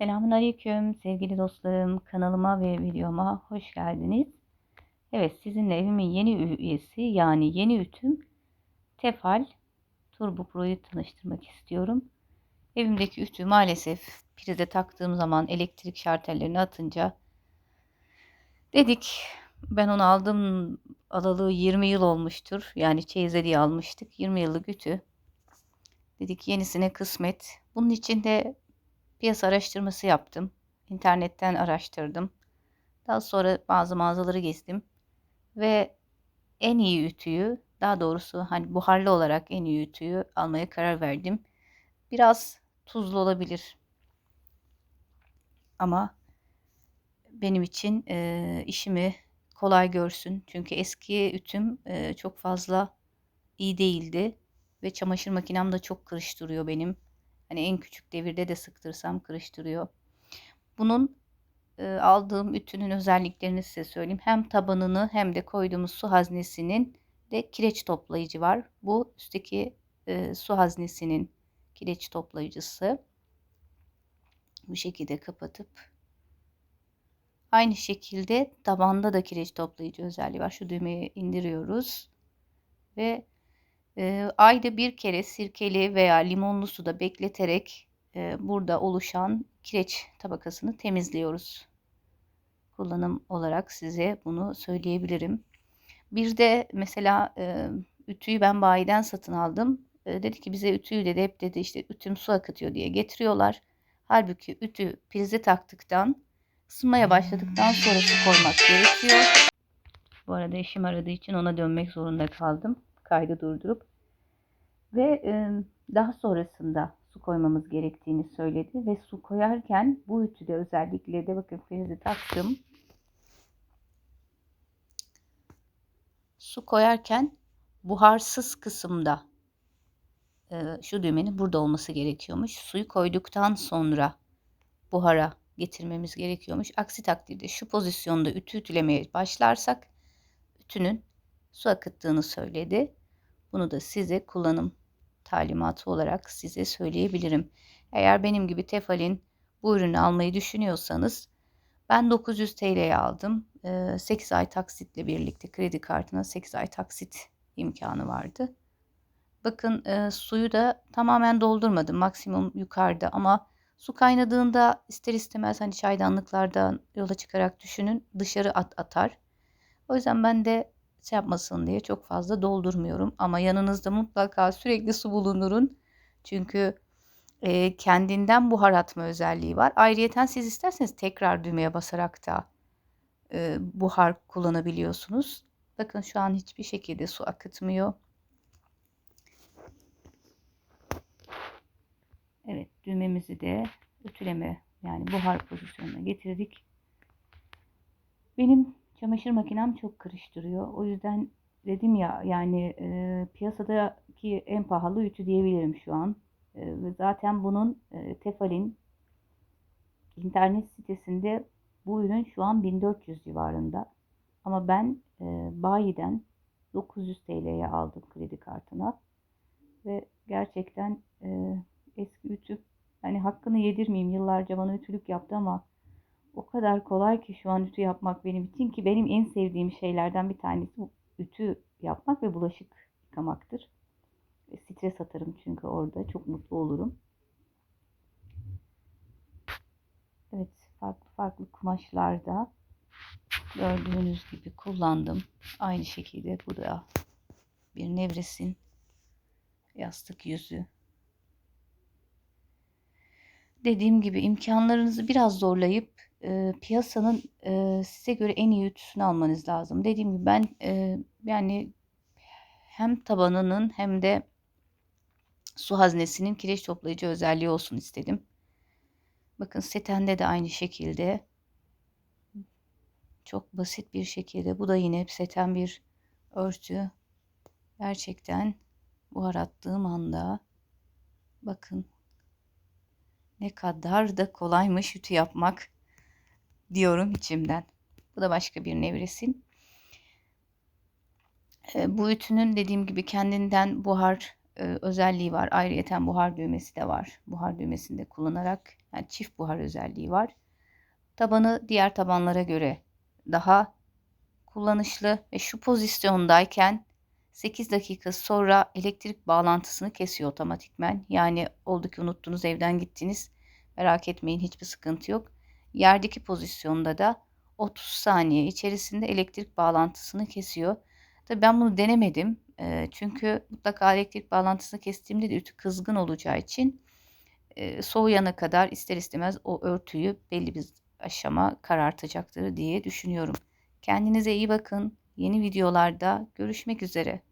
Selamun Aleyküm sevgili dostlarım. Kanalıma ve videoma hoş geldiniz. Evet sizinle evimin yeni üyesi yani yeni ütüm Tefal Turbo Pro'yu tanıştırmak istiyorum. Evimdeki ütü maalesef prize taktığım zaman elektrik şartellerini atınca dedik ben onu aldım alalı 20 yıl olmuştur. Yani çeyize diye almıştık. 20 yıllık ütü. Dedik yenisine kısmet. Bunun için de piyasa araştırması yaptım. İnternetten araştırdım. Daha sonra bazı mağazaları gezdim. Ve en iyi ütüyü, daha doğrusu hani buharlı olarak en iyi ütüyü almaya karar verdim. Biraz tuzlu olabilir. Ama benim için e, işimi kolay görsün. Çünkü eski ütüm e, çok fazla iyi değildi ve çamaşır makinem de çok kırıştırıyor benim. Hani en küçük devirde de sıktırsam kırıştırıyor. Bunun e, aldığım ütünün özelliklerini size söyleyeyim. Hem tabanını hem de koyduğumuz su haznesinin de kireç toplayıcı var. Bu üstteki e, su haznesinin kireç toplayıcısı. Bu şekilde kapatıp aynı şekilde tabanda da kireç toplayıcı özelliği var. Şu düğmeyi indiriyoruz ve e, ayda bir kere sirkeli veya limonlu suda bekleterek e, burada oluşan kireç tabakasını temizliyoruz. Kullanım olarak size bunu söyleyebilirim. Bir de mesela e, ütüyü ben bayiden satın aldım. E, dedi ki bize ütüyü dedi hep dedi işte ütüm su akıtıyor diye getiriyorlar. Halbuki ütü prize taktıktan ısınmaya başladıktan sonra su koymak gerekiyor. Bu arada eşim aradığı için ona dönmek zorunda kaldım. Kaydı durdurup ve e, daha sonrasında su koymamız gerektiğini söyledi ve su koyarken bu ütüde özellikle de bakın prizi taktım. Su koyarken buharsız kısımda e, şu düğmenin burada olması gerekiyormuş. Suyu koyduktan sonra buhara getirmemiz gerekiyormuş. Aksi takdirde şu pozisyonda ütü ütülemeye başlarsak ütünün su akıttığını söyledi. Bunu da size kullanım talimatı olarak size söyleyebilirim. Eğer benim gibi Tefal'in bu ürünü almayı düşünüyorsanız ben 900 TL'ye aldım. 8 ay taksitle birlikte kredi kartına 8 ay taksit imkanı vardı. Bakın suyu da tamamen doldurmadım. Maksimum yukarıda ama su kaynadığında ister istemez hani çaydanlıklardan yola çıkarak düşünün dışarı at atar. O yüzden ben de şey yapmasın diye çok fazla doldurmuyorum. Ama yanınızda mutlaka sürekli su bulundurun. Çünkü e, kendinden buhar atma özelliği var. Ayrıyeten siz isterseniz tekrar düğmeye basarak da e, buhar kullanabiliyorsunuz. Bakın şu an hiçbir şekilde su akıtmıyor. Evet düğmemizi de ütüleme yani buhar pozisyonuna getirdik. Benim Çamaşır makinem çok karıştırıyor. O yüzden dedim ya yani e, piyasadaki en pahalı ütü diyebilirim şu an. E, zaten bunun e, Tefal'in internet sitesinde bu ürün şu an 1400 civarında. Ama ben e, bayiden 900 TL'ye aldım kredi kartına. Ve gerçekten e, eski ütü hani hakkını yedirmeyeyim yıllarca bana ütülük yaptı ama o kadar kolay ki şu an ütü yapmak benim için ki benim en sevdiğim şeylerden bir tanesi ütü yapmak ve bulaşık yıkamaktır. E, stres atarım çünkü orada çok mutlu olurum. Evet farklı farklı kumaşlarda gördüğünüz gibi kullandım. Aynı şekilde bu da bir nevresin yastık yüzü dediğim gibi imkanlarınızı biraz zorlayıp e, piyasanın e, size göre en iyi ütüsünü almanız lazım. Dediğim gibi ben e, yani hem tabanının hem de su haznesinin kireç toplayıcı özelliği olsun istedim. Bakın setende de aynı şekilde çok basit bir şekilde bu da yine seten bir örtü. Gerçekten buhar attığım anda bakın ne kadar da kolaymış ütü yapmak diyorum içimden. Bu da başka bir nevresim. E, bu ütünün dediğim gibi kendinden buhar e, özelliği var. Ayrıyeten buhar düğmesi de var. Buhar düğmesini de kullanarak yani çift buhar özelliği var. Tabanı diğer tabanlara göre daha kullanışlı ve şu pozisyondayken 8 dakika sonra elektrik bağlantısını kesiyor otomatikmen. Yani oldu ki unuttunuz evden gittiniz. Merak etmeyin hiçbir sıkıntı yok. Yerdeki pozisyonda da 30 saniye içerisinde elektrik bağlantısını kesiyor. Tabii ben bunu denemedim. E, çünkü mutlaka elektrik bağlantısını kestiğimde de ütü kızgın olacağı için e, soğuyana kadar ister istemez o örtüyü belli bir aşama karartacaktır diye düşünüyorum. Kendinize iyi bakın. Yeni videolarda görüşmek üzere.